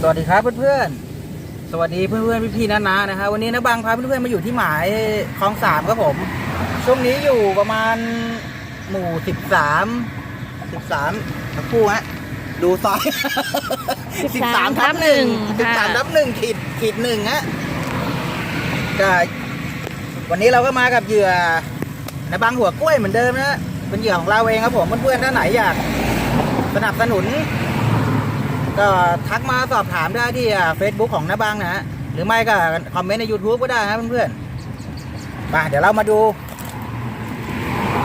สวัสดีครับเพื่อนๆ สวัสดีเพื่อนๆพี่ๆน้าๆนะฮะวันนี้นะบางพาเพื่อนๆมาอยู่ที่หมายคลองสามครับผม ช่วงนี้อยู่ประมาณหมู่สิบสามสิบสามทั้งคู่ฮะดูซอยสิบสามทับหนึ่งสิบสามทับหนึ่งขีดขีดหนึ่งฮะก็วันนี้เราก็มากับเหยื่อนะบางหัวกล้วยเหมือนเดิมนะเป็นเหยื่อของเราเองครับผมเพื่อนๆท่านไหนอยากสนับสนุน ก็ทักมาสอบถามได้ที่เฟซบุ๊กของน้าบังนะฮะหรือไม่ก็คอมเมนต์ใน YouTube ก็ได้นะเพื่อนๆมาเดี๋ยวเรามาดู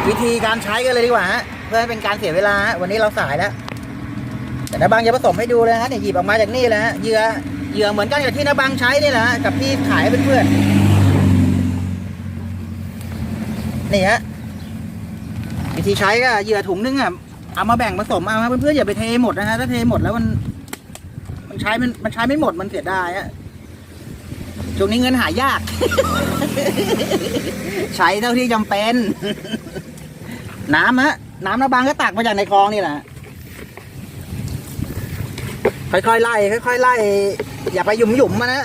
วิธีการใช้กันเลยดีกว่าฮะเพื่อให้เป็นการเสียเวลาฮะวันนี้เราสายแล้วแต่น้าบังจะผสมให้ดูเลยฮะเนี่ยหยิบออกมาจากนี่เลยฮะเหยื่อเหยื่อเหมือนกันกับที่น้าบังใช้นี่แหละฮะกับที่ขายเพื่อนๆนี่ฮะวิธีใช้ก็เหยื่อถุงนึงอะเอามาแบ่งผสมเอาเพื่อนๆอย่าไปเทหมดนะฮะถ้าเทหมดแล้วมัน ใช้มันมันใช้ไม่หมดมันเสียดายอะช่วงนี้เงินหายาก ใช้เท่าที่จำเป็น น้ำฮะน้ำระบางก็ตักมาจากในคลองนี่แหละค่อยๆไล่ค่อยๆไล่อย่าไปหยุ่มหยุมๆมานะ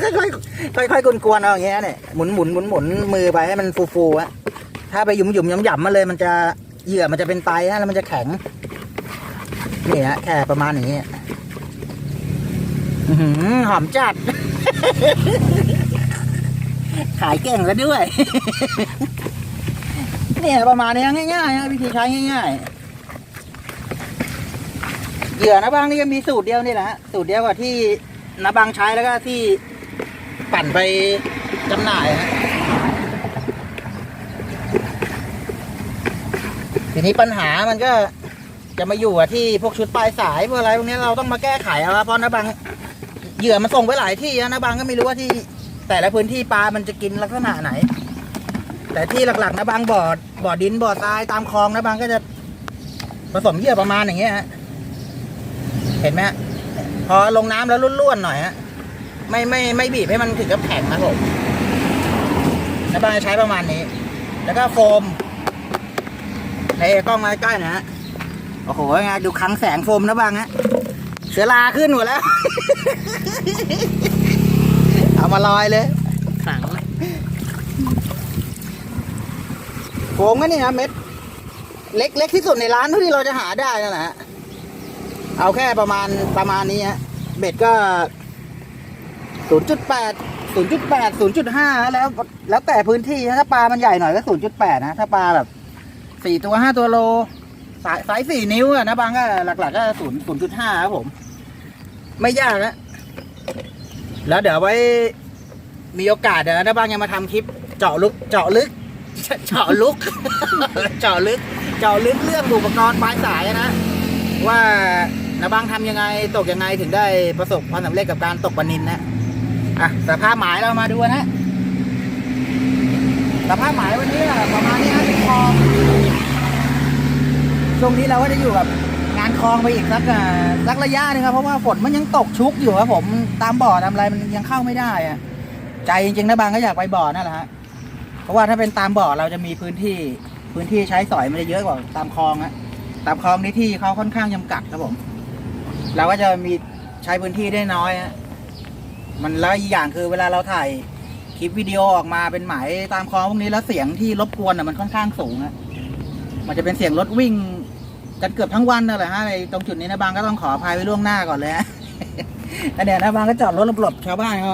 ค่อยๆค่อยๆกวนๆเอาอย่างเงี้ยเนี่ยหมุนหมุนหมุนหมุนมือไปให้มันฟูๆอะถ้าไปหยุ่มหยุมๆหย่ำๆมาเลยมันจะเหยื่อมันจะเป็นไตฮะแล้วมันจะแข็งนี่ฮะแค่ประมาณอย่างเงี้ยอื้อ หอมจัด ขายเก่งแล้วด้วย เนี่ยประมาณนี้ง่ายๆวิธีใช้ง่ายๆเหยื่อนะบางนี่ก็มีสูตรเดียวนี่แหละสูตรเดียวกับที่นะบางใช้แล้วก็ที่ปั่นไปจำหน่ายฮะทีนี้ปัญหามันก็จะมาอยู่กับที่พวกชุดปลายสายพวกอะไรพวกนี้เราต้องมาแก้ไขเอาครับเพราะนะบาง เหยื่อมันส่งไปหลายที่นะบางก็ไม่รู้ว่าที่ แต่ละพื้นที่ปลา มันจะกินลักษณะไหน แต่ที่หลักๆนะบางบ่อบ่อดินบ่อทรายตามคลองนะบางก็จะผสมเหยื่อประมาณอย่างเงี้ยฮะเห็นไหมฮะพอลงน้ำแล้วร่วนๆหน่อยฮะไม่ไม่ไม่บีบให้มันถึงกับแข็งนะผมนะบางใช้ประมาณนี้ แล้วก็โฟมในกล้องมาใกล้ๆนะฮะโอ้โหไงดูคังแสงโฟมนะบางฮะ เชื้อราขึ้นหมดแล้ว เอามาลอยเลยขังโฟมก็นี่นะเม็ด เล็กเล็กที่สุดในร้านเท่าที่เราจะหาได้นั่นแหละฮะเอาแค่ประมาณประมาณนี้ฮะเบ็ดก็ศูนย์จุดแปดศูนย์จุดแปดศูนย์จุดห้าแล้วแล้วแต่พื้นที่นะถ้าปลามันใหญ่หน่อยก็ศูนย์จุดแปดนะ ถ้าปลาแบบสี่ตัวห้าตัวโล สายสายสี่นิ้วอะนะบางก็หลัก ๆ ก็ศูนย์ศูนย์จุดห้าครับผม ไม่ยากนะแล้วเดี๋ยวไว้มีโอกาสเดี๋ยวนะบางยังมาทำคลิป เจาะลึกเจาะลึก เจาะลึก เจาะลึก เจาะลึกเรื่องอุปกรณ์ปลายสายนะว่านะบางทำยังไงตกยังไงถึงได้ประสบความสำเร็จกับการตกปลานินนะอะสภาพหมายเรามาดูนะสภาพหมายวันนี้อะประมาณนี้นะเป็นคลอช่วงนี้เราก็จะอยู่กับานคลองไปอีกสักอะสักระยะหนึงครับเพราะว่าฝนมันยังตกชุกอยู่ครับผมตามบ่อตามอะไรมันยังเข้าไม่ได้อะใจจริงๆนะบางก็อยากไปบ่อนั่นแหละฮะเพราะว่าถ้าเป็นตามบ่อเราจะมีพื้นที่พื้นที่ใช้สอยมันจะเยอะกว่าตามคลองอะตามคลองนี้ที่เขาค่อนข้างจำกัดครับผม เราก็จะมีใช้พื้นที่ได้น้อยฮะมันแล้วอีกอย่างคือเวลาเราถ่ายคลิปวิดีโอออกมาเป็นหมายตามคลองพวกนี้แล้วเสียงที่รบกวนอะมันค่อนข้างสูงอะมันจะเป็นเสียงรถวิ่ง กันเกือบทั้งวันนั่นแหละฮะในตรงจุดนี้นะบางก็ต้องขออภัยไว้ล่วงหน้าก่อนเลยฮะแล้วเดี๋ยวนะบางก็จอดรถหลบๆชาวบ้านเขา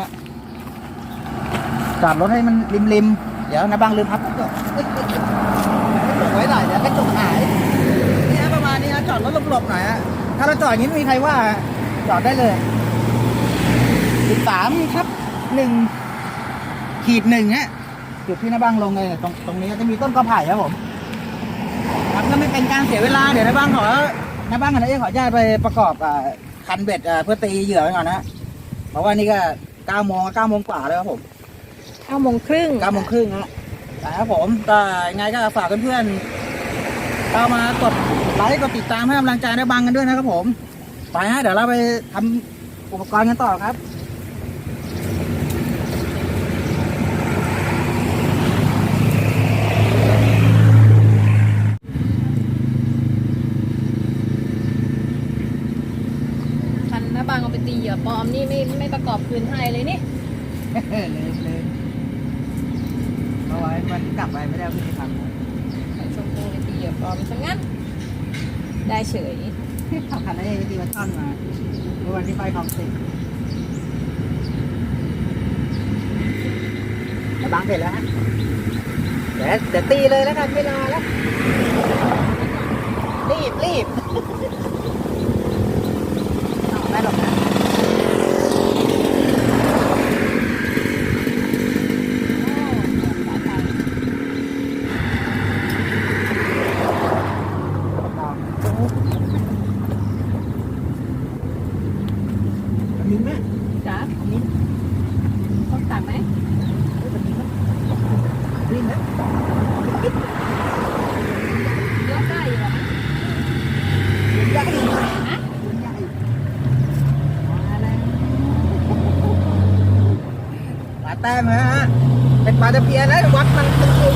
จอดรถให้มันริมๆเดี๋ยวนะบางลืมพับกระจกกระจกไว้หน่อยเดี๋ยวกระจกหายนี่ฮะประมาณนี้นะจอดรถหลบๆหน่อยฮะถ้าเราจอดอย่างนี้ไม่มีใครว่าจอดได้เลยสิบสามครับหนึ่งขีดหนึ่งฮะจุดที่นะบางลงเลยตรงตรงนี้จะมีต้นกระไผ่ครับผม ครับก็ไม่เป็นการเสียเวลาเดี๋ยวนะบ้างขอนะบ้างกันนะเอ้ขออนุญาตไปประกอบอ่าคันเบ็ดอ่าเพื่อตีเหยื่อไว้ก่อนนะเพราะว่านี่ก็เก้าโมงเก้าโมงกว่าแล้วครับผมเก้าโมงครึ่งเก้าโมงครึ่งฮะครับผมก็ยังไงก็ฝากเพื่อนๆเข้ามากดไลค์กดติดตามให้กำลังใจนะบังกันด้วยนะครับผมไปฮะเดี๋ยวเราไปทำอุปกรณ์กันต่อครับ คัน นะบางเอาไปตีเห ยื่อปลอมนี่ไม่ไม่ประกอบคืนให้เลยนี่ลืมลืมเพราะว่ามันกลับไปไม่ได้เอาขึ้นไปทำไข่ชมพูไปตีเหยื่อปลอมซะงั้น ได้เฉยทำคันได้ตีมาท่อนมาเมื่อวันที่ไปคลองสิบแต่บางเสร็จแล้วฮะเดี๋ยวเดี๋ยวตีเลยแล้วกันไม่รอแล้ว รีบรีบเอาไม่หรอกนะมิ้นไหม จ้า มิ้น ต้องตัดไหม มิ้นไหม ยกได้อยู่เหรอ มิ้นใหญ่ ฮะ มิ้นใหญ่มาแล้วปลาแต้มฮะ เป็นปลาตะเพียนไซส์สวยนะมันตึง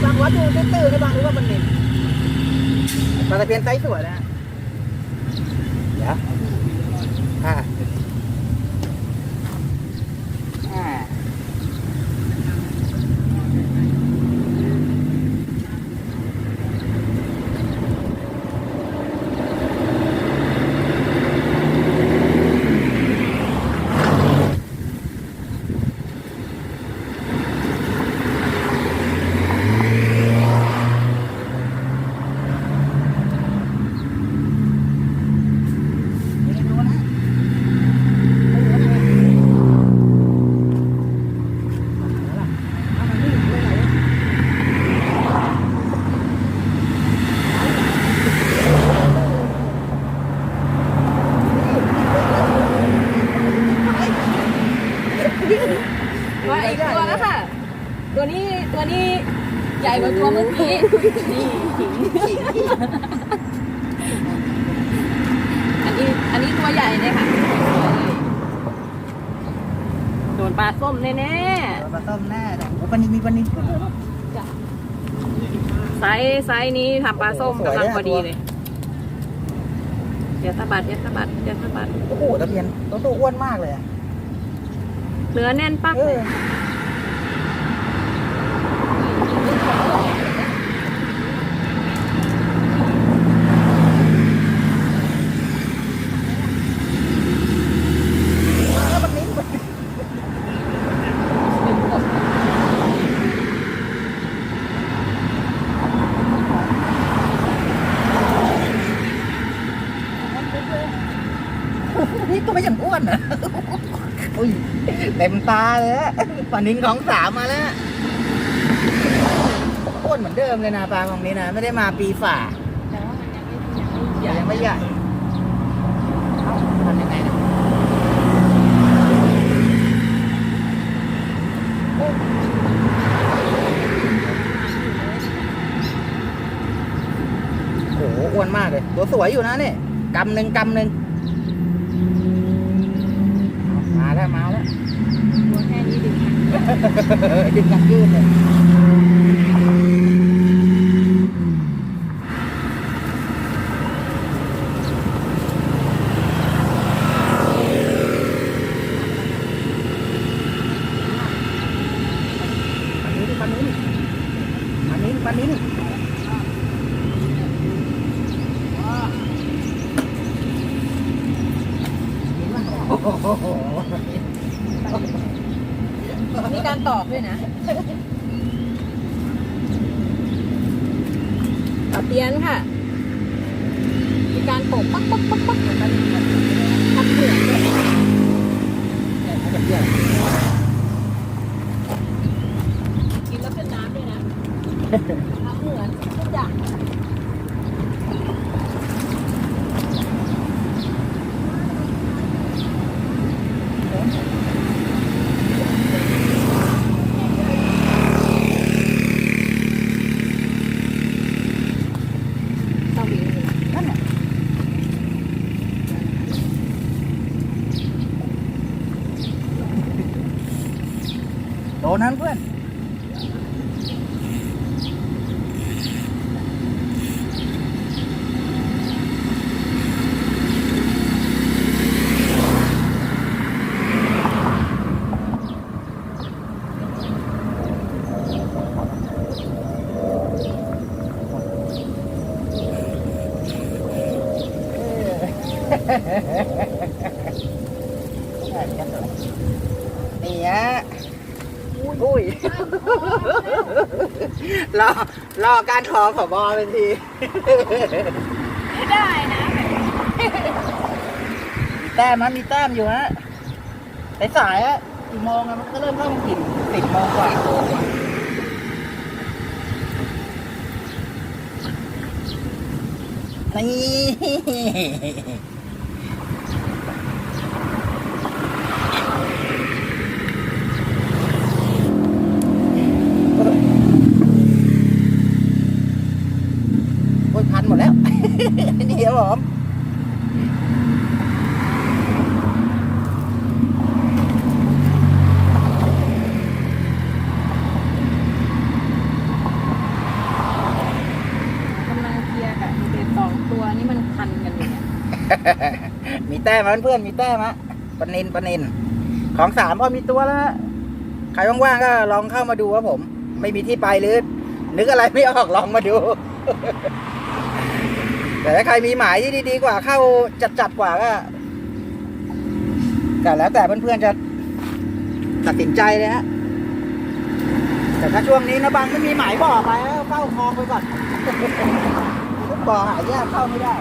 ๆบางวัดดูตื้อๆให้บางรู้ว่ามันเหม็นปลาตะเพียนไซส์สวยนะเดี๋ยวอ่าอ่า ไม่รู้นะไม่รู้นะเอาล่ะเอามันนี่ไปไหนวะว่าอีกตัวแล้วค่ะ ตัวนี้ตัวนี้ใหญ่กว่าตัวเมื่อกี้นี่ขิงอันนี้อันนี้ตัวใหญ่เลยค่ะโดนปลาส้มแน่เดี๋ยวปลาต้มแน่แต่โอ้ปลานินมีปลานินๆไซส์ไซส์นี้ทำปลาส้มสวยกำลังเลยอะพอดีตัวเลยอย่าสะบัดอย่าสะบัดอย่าสะบัดโอ้โหตะเพียนตัวตัวอ้วนมากเลยอะเนื้อแน่นปักเอเลอย แล้วมันนิ่งไป นี่ตัวอย่างอ้วนนะอุ้ยเต็มตาเลยปลานินของสามมาแล้วอ้วนเหมือนเดิมเลยนะปลาของนี้นะไม่ได้มาปีฝ่าแต่ว่ามันยังไม่ยังไม่ใหญ่ยังไม่ใหญ่เอ้าทำยังไงนะโอ้โหอ้วนมากเลย ตัวสวยอยู่นะเนี่ยกำหนึ่งกำหนึ่ง เอามาแล้วมาแล้วตัวแค่นี้ดึงนะดึงกันยืดเลยปันนี้ปันนี้ปันนี้ปันนี้ โหมีการตอกด้วยนะตะเพียนค่ะ มีการโปกปักปักปักปักเหมือนกันทำเหมือนด้วยกินแล้วเป็นน้ำด้วยนะทำเหมือนทุกอย่างมี นั่นน่ะ โดนนั้นเพื่อน รอการขอผบเป็นทีไม่ได้นะมีแต้มมันมีแต้มอยู่ฮะสายสายๆอะกี่โมงอะมันก็เริ่มเข้ามากินสิบโมงกว่านี่โอ้ยพันหมดแล้ว นี่ครับผม กำลัง เคลียร์กับเด็กสองตัวนี่มันพันกันอยู่เนี่ยมีแต้มไหมเพื่อนๆมีแต้มฮะปนินปนิน ของสามพอมีตัวแล้วฮะใครว่างๆก็ลองเข้ามาดูครับผม ไม่มีที่ไปหรือ นึกอะไรไม่ออกลองมาดู แต่ถ้าใครมีหมายที่ดีๆกว่าเข้าจัดๆกว่าก็แต่แล้วแต่เพื่อนๆจะตัดสินใจเลยฮะแต่ถ้าช่วงนี้นะบางไม่มีหมายบอกไปก็เข้าคลองไปก่อนบ่อหายากเข้าไม่ได้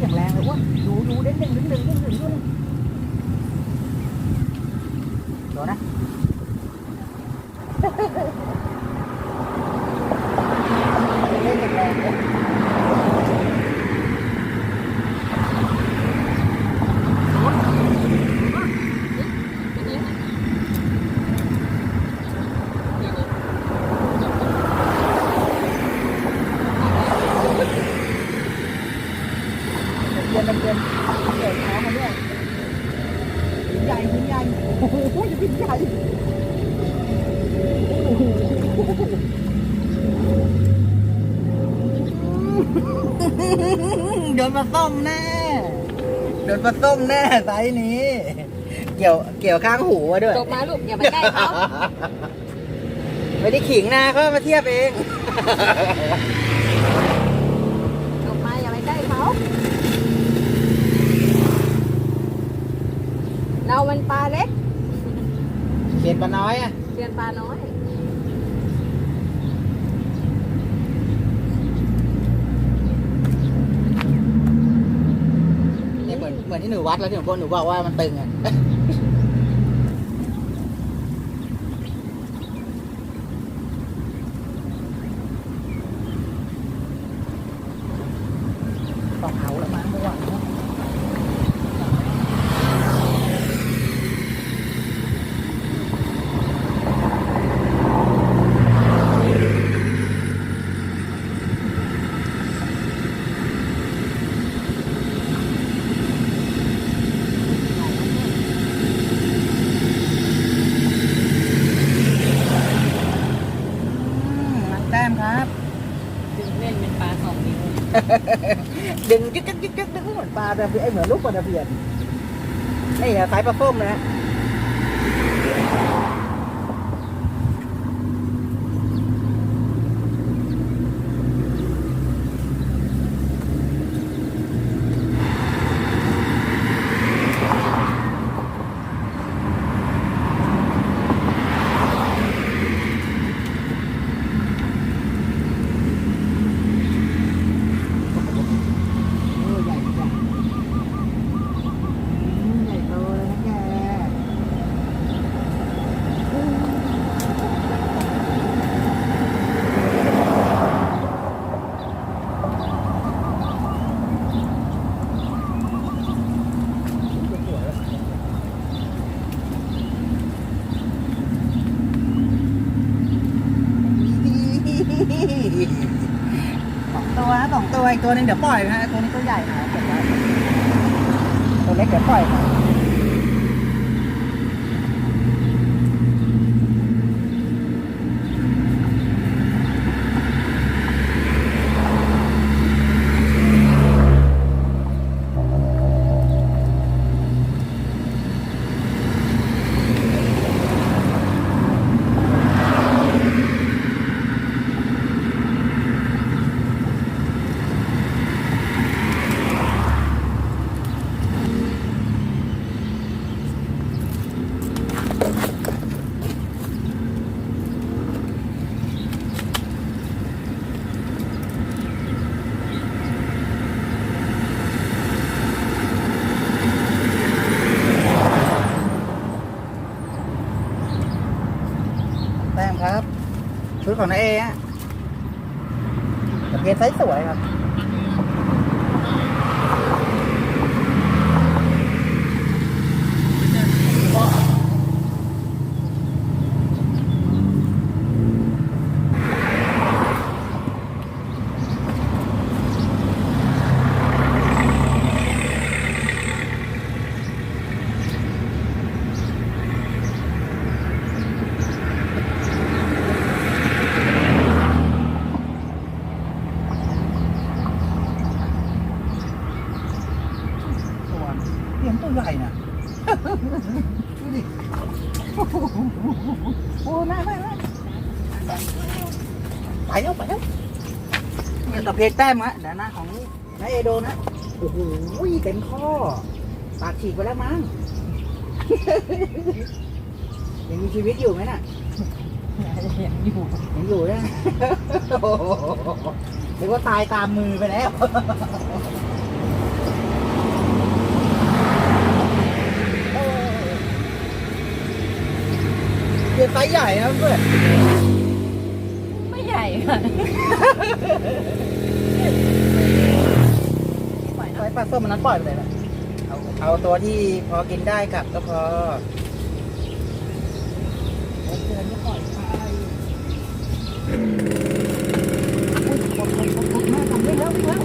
อย่างแรงเลยอ้วนดูดูเด้งเด้งดึงดึงดึงดึงดึงโดนนะเล่นแรงเลยเย็นเย็นเกิดท้องมาด้วยหินใหญ่หินใหญ่โอ้โหหินใหญ่ โดนมาส้มแน่โดนมาส้มแน่ไซส์นี้ เกี่ยวเกี่ยวข้างหูมาด้วยตกมาลูกอย่าไปใกล้เขาไม่ได้ขิงนะเขามาเทียบเองตกมาอย่าไปใกล้เขาเรามันปลาเล็กเขียนปลาน้อยอะ เรียนปลาน้อยเนี่ยเหมือนเหมือน ที่หนูวัดแล้วที่หนูบอกหนูบอกว่ามันตึงอะต้องเอาแล้วมั้งไม่ไหวานวอืมมันแต้มครับ ดึงเล่นเป็นปลาสองนิ้ว ดึงจึ๊กจึ๊กจึ๊กจึ๊กดึงเหมือนปลาแต่ไอเหมือนลูกปลาระเบียนนี่สายปลาส้มนะฮะโอ้ใหญ่จังอืมใหญ่โตเลยนะแก สองตัวนะส องตัวอีกตัวนึงเดี๋ยวปล่อยนะฮะตัวนี้ตัวใหญ่น่อยเก็บไว้ตัวเล็กเดี๋ยวปล่อยนะ ของนายเอฮะตะเพียนไซส์สวยครับ ตัวเลี้ยงตัวใหญ่น่ะ ดูดิ โอ้โหโอ้น่าไม่ไม่ไปแล้วไปแล้ว เนี่ยตะเพกแต้มฮะเดี๋ยวนะของนายเอโดนะ โอ้โหเต็มข้อ ปากฉีกไปแล้วมั้ง ยังมีชีวิตอยู่ไหมน่ะ ยังอยู่ยังอยู่นะโอ้โหนึกว่าตายตามมือไปแล้วเรือไซส์ใหญ่นะเพื่อนไม่ใหญ่ค่ะปล่ อยไซส์ปลาส้มมันนั้นปล่อยไปเลยนะเอาเอาตัวที่พอกินได้กลับก็พอเดือนก็ปล่อยไปอุ๊ยกดกดกดกดแม่ทำได้แล้วแล้ว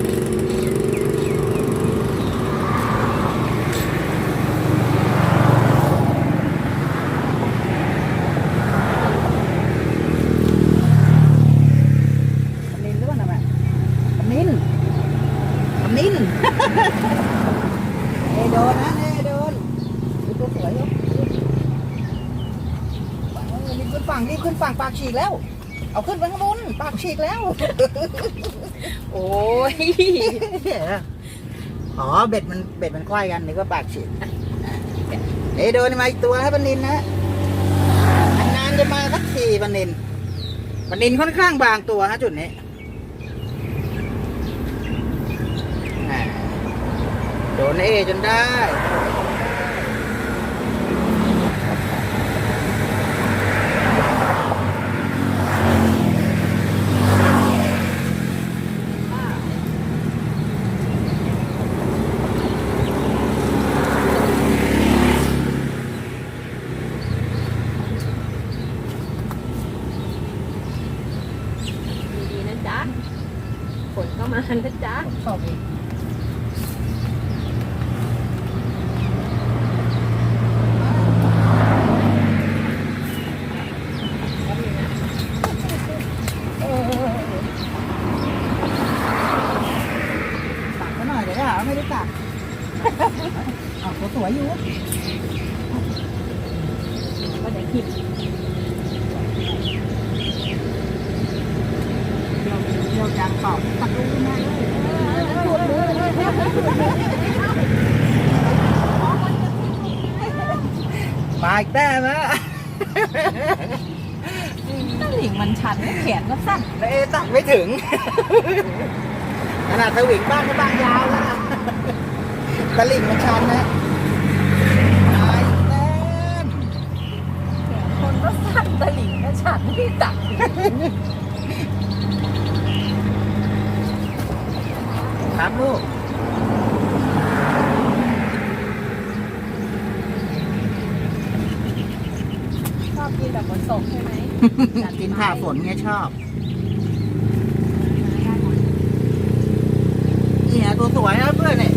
ทำนินหรือเปล่าน่ะแม่ทำนินทำนิน เอโดนนะเอโดนดูตัวสวยอยู่เออรีบขึ้นฝั่งรีบขึ้นฝั่งปาก ฉีกแล้ว เอาขึ้นไปข้างบนปากฉีกแล้ว โอ้ยอ๋อเบ็ดมันเบ็ดมันควายกันนึกว่าปากฉีกเอโดนมาอีกตัวครับปันนินนะนานๆจะมาสักทีปันนินปันนินค่อนข้างบางตัวฮะจุดนี้อ่าโดนเอจนได้ดีๆนะจ๊ะฝนก็มานะจ๊ะ ชอบเองตักก็หน่อยเดี๋ยวหาว่าไม่ได้ตัก เอาตัวสวยอยู่ ก็จะหิบ เดี๋ยวเดี๋ยวจางตอบตักลูกขึ้นมาเลยมาอีกแต้มแล้ว ตลิ่งมันชันแขนก็สั้น แล้วเอตักไม่ถึง ขนาด สวิงบ้างก็บ้างยาวแล้วนะตะลิ่งมันชันนะมาอีกแต้มแขนคนก็สั้นตลิ่งก็ชันที่ตักครับลูกชอบกินแบบฝนตกใช่ไหมกินผ่าฝนเงี้ยชอบ นี่ฮะ ตัวสวยนะเพื่อนเนี่ย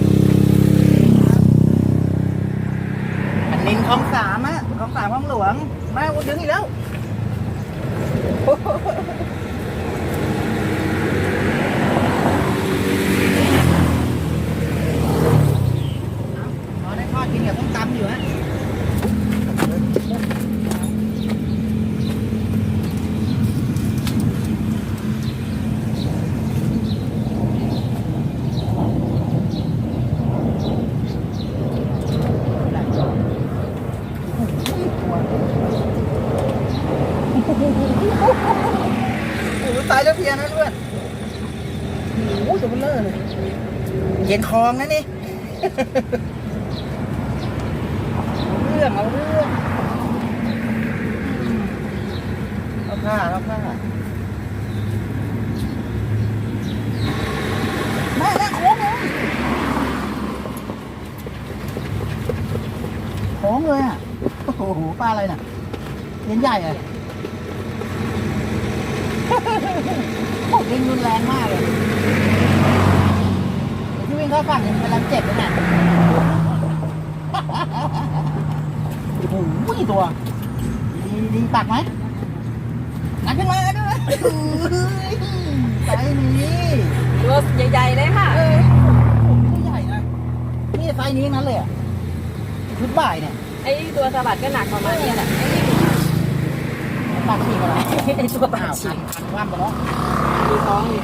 อันนินคลองสามอะคลองสามคลองหลวง มาดึงอีกแล้ว โอ้โตายแล้วเพียนะเพื่อนโอ้โหตัวเลเลเลยเย็นคลองนะนี่เรื่องเอาเรื่องเอาผ้าเอาผ้าแม่แม่โค้งเลยโค้งเลยอะโอ้โหปลาอะไรน่ะเลี้ยงใหญ่เลย อะโอ้วิ่งรุนแรงมากเลยเดี๋ยวที่วิ่งเข้าฝั่งเนี่ยเป็นลำเจ็บเลยน่ะโอ้โหตัวดีดีตักไหมงัดขึ้นมาด้วยไซส์นี้ตัวใหญ่ๆเลยค่ะเออผมไม่ใหญ่นะนี่ไซส์นี้นั้นเลยอะชุดบ่ายเนี่ยไอ้ตัวสะบัดก็หนักประมาณเนี้ยแหละ ปากฉีกอะไรไอ้ตัวปลาอ้าวฉีพักนพันว่ำไปแล้วดูท้องดิ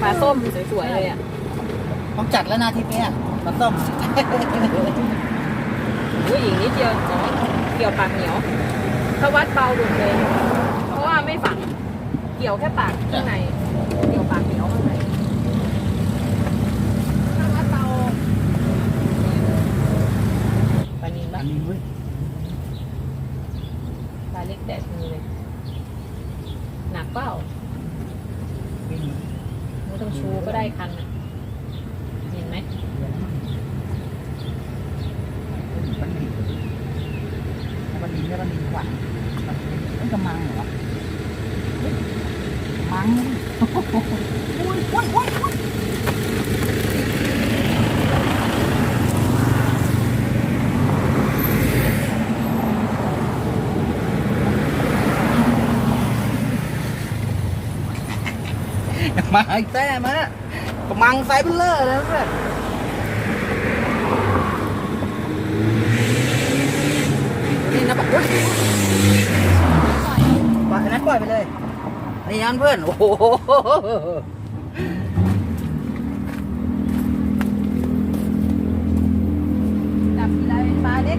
ปลาส้มสวยๆเลยอะต้องจัดแล้วนาทีนี้ปลาส้มผู้หญิงนิดเดียวเกี่ยวปากเหนียวถ้าวัดเบาหลุดเลย เพราะว่าไม่ฝัง เกี่ยวแค่ปากข้างใน เกี่ยวปากเหนียวข้างในถ้าวัดเบาปลานิน อั ปะ นนี้เว้ย ปลาเล็กแดดมือเลย หนักเปล่า ไม่ต้องชูก็ได้คันน่ะเห็นไหม มันดีมันดีแล้วมันดีกว่ามันจะมังเหรอวะเฮ้ย มังโอ้ยโอ้ยโอ้ยโอ้ยมาอีกแต้มฮะกำมังไซส์เบลเลอร์เลยเพื่อนนี่นะบอกว่าปล่อยอันนั้นปล่อยไปเลย นี่ยันเพื่อนโอ้โห จับทีไรเป็นปลาเล็ก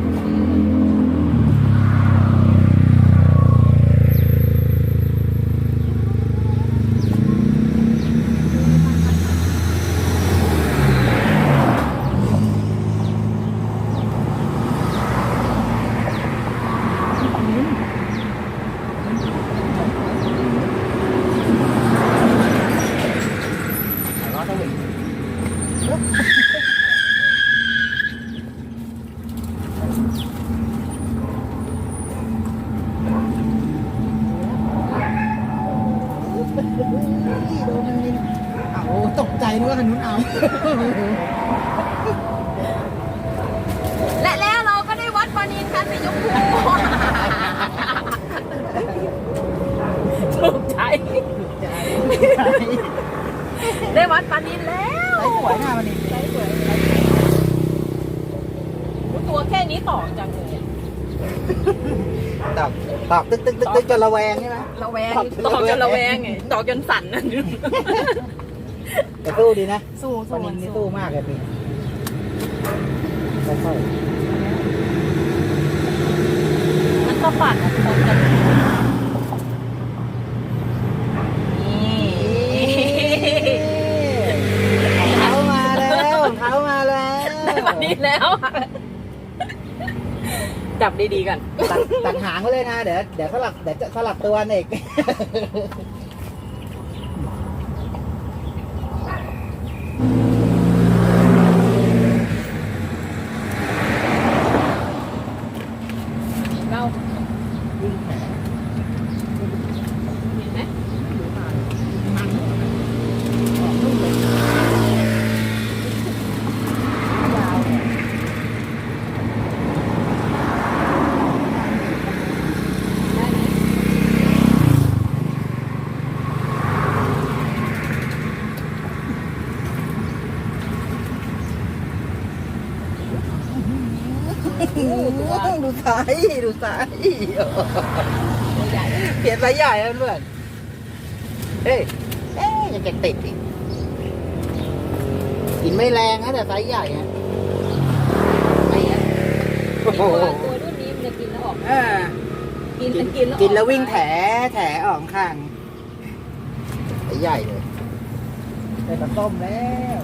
ร้อนสวิงโดนมันนินอ้าวตกใจนึกว่าขนุนเอา และแล้วเราก็ได้วัดปลานินกันสีชมพูถูกใจ ได้วัดปลานินแล้ว ไซส์สวยหน้ามันนี่ ไซส์สวยตัวแค่นี้ต่อจังเลยอะ ตอกตอกตึ๊กตึ๊กตึ๊กตึ๊ก จนระแวงใช่ไหม ระแวงตอบตอกจนระแวงไง ตอกจนสั่นนะแต่สู้ดีนะ สู้ปลานินนี่สู้มากเลยพี่ค่อยมันก็ปัดอะคนกันนี่ๆของเขามาแล้วของเขามาแล้ว ได้ปลานินแล้วอะ จับดีๆกัน ตัดตัดหางไว้เลยนะ เดี๋ยวเดี๋ยวสลับเดี๋ยวจะสลับตัวเอก เราเห็นไหมได้ไหม ดูสายดูสายใหญ่เปลี่ยนสายใหญ่แล้วเพื่อนเฮ้ยเอ๊ยยังจะติดอีกกินไม่แรงนะแต่ไซส์ใหญ่ฮะไอ้เนี้ยโอ้โหตัวรุ่นนี้มันจะกินแล้วออก อ่า กินกินกินแล้วกินแล้ววิ่งแถแถออกข้างไอ้ใหญ่เลยได้ปลาต้มแล้ว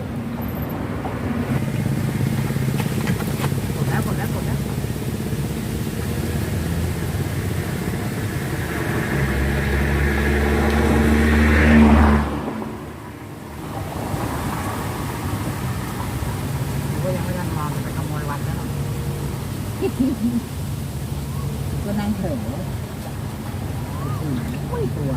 ก็นั่งเถอะไม่ตัว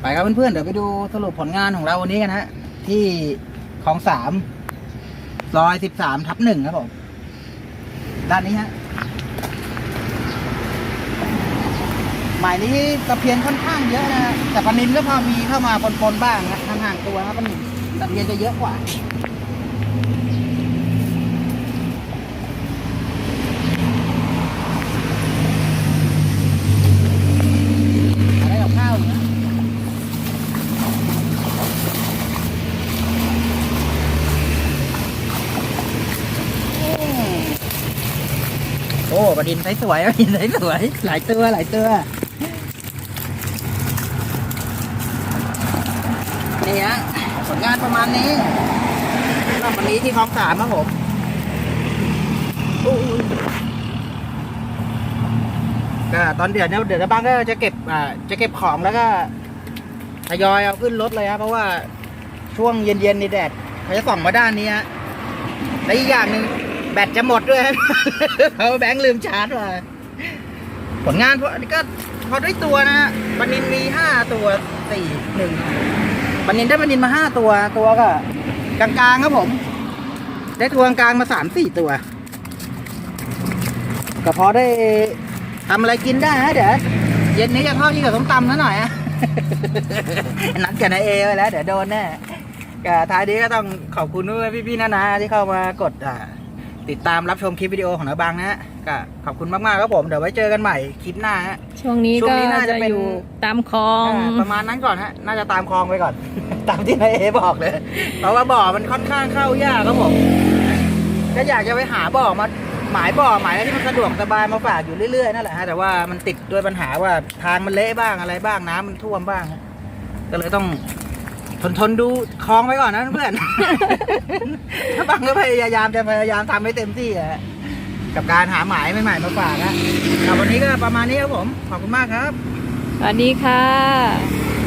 ไปครับเพื่อนๆ เดี๋ยวไปดูสรุปผลงานของเราวันนี้กันฮะ ที่ของสามร้อยสิบสามทับหนึ่งครับผม ด้านนี้ฮะ หมายนี้ตะเพียนค่อนข้างเยอะนะฮะแต่ปลานินก็พอมีเข้ามาปนๆบ้างนะห่างๆตัวครับปลานินตะเพียนจะเยอะกว่าอะไรกับข้าวเนี่ยโอ้ประดินไซส์สวยประดินไซส์สวยหลายตัวหลายตัว นี่ฮะผลงานประมาณนี้สำหรับวันนี้ที่คลองสามครับผมอู้ยก็ตอนเดือดเนี่ยเดี๋ยวบ้างก็จะเก็บอ่าจะเก็บของแล้วก็ทยอยเอาขึ้นรถเลยครับเพราะว่าช่วงเย็นๆนี่แดดเขาจะส่องมาด้านนี้ฮะและอีกอย่างหนึ่งแบตจะหมดด้วยครับเขาแบงค์ลืมชาร์จมาผลงานพอก็พอด้วยตัวนะฮะบันนินมีห้าตัวสี่หนึ่ง บันนินได้บันนินมาห้าตัวตัวก็กลางๆครับผม ได้ตัวกลางๆมาสามสี่ตัว ก็พอได้ทำอะไรกินได้นะเดี๋ยวเย็นนี้จะทอดที่กับส้มตำซะหน่อยอะนัดกับนายเอไว้แล้ว เดี๋ยวโดนแน่ก็ท้ายนี้ก็ต้องขอบคุณด้วยพี่ๆนานาที่เข้ามากดอ่า ติดตามรับชมคลิปวิดีโอของนาบังนะฮะก็ขอบคุณมากๆครับผม เดี๋ยวไว้เจอกันใหม่คลิปหน้าฮะ ช่วงนี้ช่วก็งนี้น่าจะจะเป็น อยู่ตามคลอง อ่าประมาณนั้นก่อนฮะ น่าจะตามคลองไปก่อน ตามที่นายเอบอกเลย เพราะว่าบ่อมันค่อนข้างเข้ายากครับผมก็อยากจะไปหาบ่อมาหมายบ่อหมายอะไรที่มันสะดวกสบายมาฝากอยู่เรื่อยๆนั่นแหละฮะแต่ว่ามันติดด้วยปัญหาว่าทางมันเละบ้างอะไรบ้างน้ำมันท่วมบ้างฮะก็เลยต้อง ทนทนดูคลองไปก่อนนะเพื่อน ถ้าบางก็พยายามจะพยายามทำให้เต็มที่อะฮะกับการหาหมายใหม่ๆมาฝากนะแต่วันนี้ก็ประมาณนี้ครับผม ขอบคุณมากครับ สวัสดีค่ะ